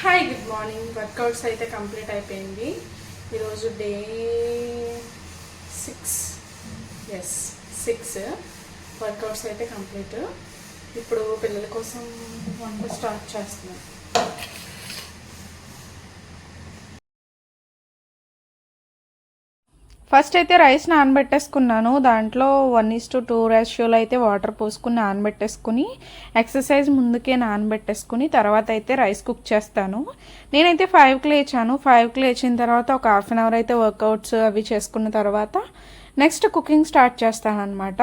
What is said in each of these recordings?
Hi good morning workouts అయితే complete అయిపోయింది. ఈరోజు day six is six workouts అయితే కంప్లీట్ ఇప్పుడు పిల్లల కోసం వంట స్టార్ట్ చేస్తున్నాను ఫస్ట్ అయితే రైస్ నానబెట్టేసుకున్నాను. దాంట్లో వన్ ఇస్ టు టూ రేషియోలో అయితే వాటర్ పోసుకుని నానబెట్టేసుకుని ఎక్సర్సైజ్ ముందుకే నానబెట్టేసుకుని తర్వాత అయితే రైస్ కుక్ చేస్తాను. నేనైతే ఫైవ్కి లేచాను. ఫైవ్కి లేచిన తర్వాత ఒక హాఫ్ అన్ అవర్ అయితే వర్కౌట్స్ అవి చేసుకున్న తర్వాత నెక్స్ట్ కుకింగ్ స్టార్ట్ చేస్తాను అనమాట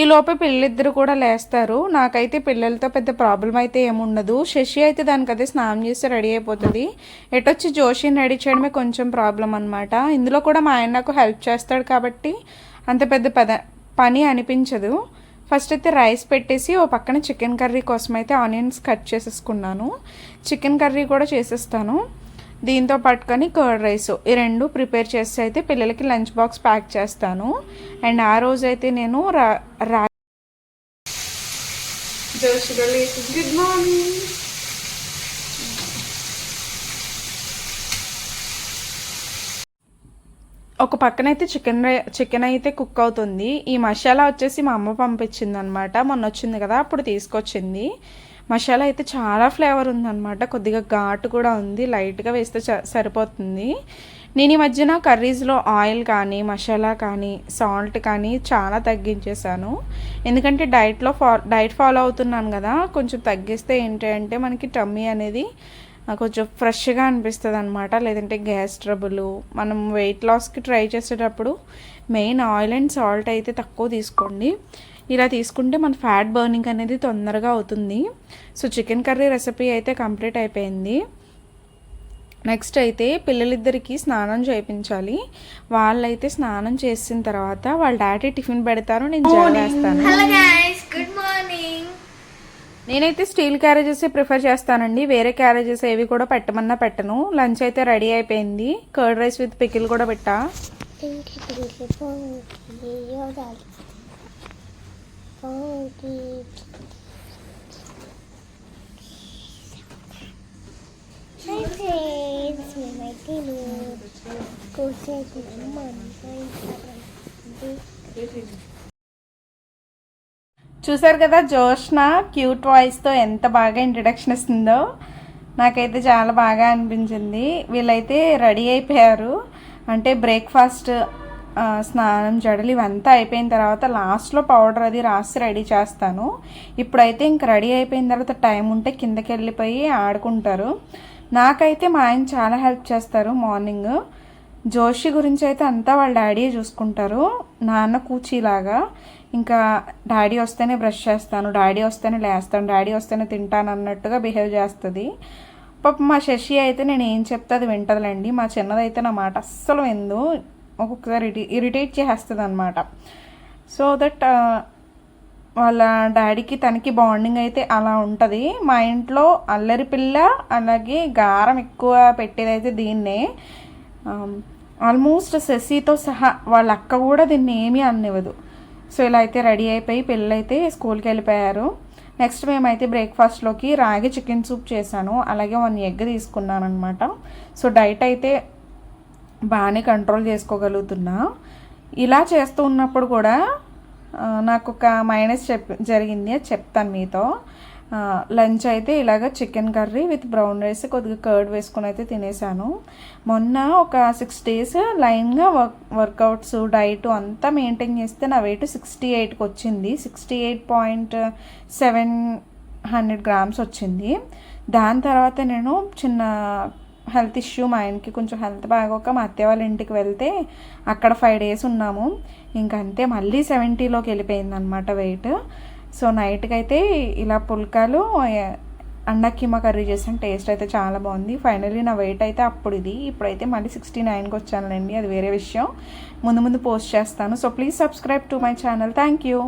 ఈ పిల్లలిద్దరు కూడా లేస్తారు. నాకైతే పిల్లలతో పెద్ద ప్రాబ్లం అయితే ఏముండదు. శశి అయితే దానికి అదే స్నానం చేస్తే రెడీ అయిపోతుంది. ఎటొచ్చి జోషిని రెడీ చేయడమే కొంచెం ప్రాబ్లం అనమాట ఇందులో కూడా మా ఆయన నాకు హెల్ప్ చేస్తాడు కాబట్టి అంత పెద్ద పద పని అనిపించదు. ఫస్ట్ అయితే రైస్ పెట్టేసి ఓ పక్కన చికెన్ కర్రీ కోసం అయితే ఆనియన్స్ కట్ చేసేసుకున్నాను. చికెన్ కర్రీ కూడా చేసేస్తాను. దీంతో పట్టుకొని కర్డ్ రైస్ ఈ రెండు ప్రిపేర్ చేసి అయితే పిల్లలకి లంచ్ బాక్స్ ప్యాక్ చేస్తాను. అండ్ ఆ రోజు అయితే నేను రా రా గుడ్ మార్నింగ్ ఒక పక్కన అయితే చికెన్ చికెన్ అయితే కుక్ అవుతుంది. ఈ మసాలా వచ్చేసి మా అమ్మ పంపించింది అనమాట మొన్న వచ్చింది కదా అప్పుడు తీసుకొచ్చింది. మసాలా అయితే చాలా ఫ్లేవర్ ఉందన్నమాట. కొద్దిగా ఘాటు కూడా ఉంది. లైట్గా వేస్తే సరిపోతుంది. నేను ఈ మధ్యన కర్రీస్లో ఆయిల్ కానీ మసాలా కానీ సాల్ట్ కానీ చాలా తగ్గించేశాను. ఎందుకంటే డైట్లో ఫా డైట్ ఫాలో అవుతున్నాను కదా కొంచెం తగ్గిస్తే ఏంటి అంటే మనకి టమ్మీ అనేది కొంచెం ఫ్రెష్గా అనిపిస్తుంది అనమాట లేదంటే గ్యాస్ ట్రబుల్. మనం వెయిట్ లాస్కి ట్రై చేసేటప్పుడు మెయిన్ ఆయిల్ అండ్ సాల్ట్ అయితే తక్కువ తీసుకోండి. ఇలా తీసుకుంటే మన ఫ్యాట్ బర్నింగ్ అనేది తొందరగా అవుతుంది. సో చికెన్ కర్రీ రెసిపీ అయితే కంప్లీట్ అయిపోయింది. నెక్స్ట్ అయితే పిల్లలిద్దరికి స్నానం చేయించాలి. వాళ్ళైతే స్నానం చేసిన తర్వాత వాళ్ళ డాడీ టిఫిన్ పెడతారు. నేను చేస్తాను హలో గుడ్ మార్నింగ్ నేనైతే స్టీల్ క్యారేజెస్ ప్రిఫర్ చేస్తానండి. వేరే క్యారేజెస్ ఏవి కూడా పెట్టమన్నా పెట్టను. లంచ్ అయితే రెడీ అయిపోయింది. కర్డ్ రైస్ విత్ పికిల్ కూడా పెట్టా. పింకి చూసారు కదా జోష్న క్యూట్ వాయిస్తో ఎంత బాగా ఇంట్రడక్షన్ ఇస్తుందో? నాకైతే చాలా బాగా అనిపించింది. వీళ్ళైతే రెడీ అయిపోయారు. అంటే బ్రేక్ఫాస్ట్ స్నానం జడలు ఇవంతా అయిపోయిన తర్వాత లాస్ట్లో పౌడర్ అది రాసి రెడీ చేస్తాను. ఇప్పుడైతే ఇంక రెడీ అయిపోయిన తర్వాత టైం ఉంటే కిందకి వెళ్ళిపోయి ఆడుకుంటారు. నాకైతే మా ఆయన చాలా హెల్ప్ చేస్తారు మార్నింగ్. జోషి గురించి అయితే అంతా వాళ్ళ డాడీ చూసుకుంటారు. నాన్న కూచీలాగా. ఇంకా డాడీ వస్తేనే బ్రష్ చేస్తాను డాడీ వస్తేనే లేస్తాను డాడీ వస్తేనే తింటాను అన్నట్టుగా బిహేవ్ చేస్తుంది. పాప మా శశి అయితే నేను ఏం చెప్తే అది వింటదిలేండి. మా చిన్నదైతే నా మాట అస్సలు విందు. ఒక్కొక్కసారి ఇరి ఇరిటేట్ చేస్తుంది అనమాట సో దట్ వాళ్ళ డాడీకి తనకి బాండింగ్ అయితే అలా ఉంటుంది. మా ఇంట్లో అల్లరి పిల్ల అలాగే గారం ఎక్కువ పెట్టేదైతే దీన్నే. ఆల్మోస్ట్ శశితో సహా వాళ్ళ అక్క కూడా దీన్ని ఏమీ అన్నివ్వదు. సో ఇలా అయితే రెడీ అయిపోయి పిల్లలైతే స్కూల్కి వెళ్ళిపోయారు. నెక్స్ట్ మేమైతే బ్రేక్ఫాస్ట్లోకి రాగి చికెన్ సూప్ చేశాను. అలాగే వన్ ఎగ్ తీసుకున్నాను అనమాట సో డైట్ అయితే బాగానే కంట్రోల్ చేసుకోగలుగుతున్నా. ఇలా చేస్తూ ఉన్నప్పుడు కూడా నాకు ఒక మైనస్ చెప్ జరిగింది. అది చెప్తాను మీతో. లంచ్ అయితే ఇలాగ chicken curry with brown rice కొద్దిగా కర్డ్ వేసుకొని అయితే తినేసాను. మొన్న ఒక సిక్స్ డేస్ లైన్గా వర్క్ వర్కౌట్స్ డైట్ అంతా మెయింటైన్ చేస్తే నా వెయిట్ సిక్స్టీ ఎయిట్కి వచ్చింది. Sixty eight point seven hundred grams వచ్చింది. దాని తర్వాత నేను చిన్న హెల్త్ ఇష్యూ మా ఆయనకి కొంచెం హెల్త్ బాగోక మా అత్తయ్య వాళ్ళ ఇంటికి వెళ్తే అక్కడ ఫైవ్ డేస్ ఉన్నాము. ఇంకంతే మళ్ళీ సెవెంటీలోకి వెళ్ళిపోయింది అనమాట వెయిట్ సో నైట్కి అయితే ఇలా పుల్కాలు అండా కీమా కర్రీ చేసాను టేస్ట్ అయితే చాలా బాగుంది. ఫైనలీ నా వెయిట్ అయితే అప్పుడు ఇది. ఇప్పుడైతే మళ్ళీ సిక్స్టీ నైన్కి వచ్చానులేండి అది వేరే విషయం. ముందు ముందు పోస్ట్ చేస్తాను. So please subscribe to my channel thank you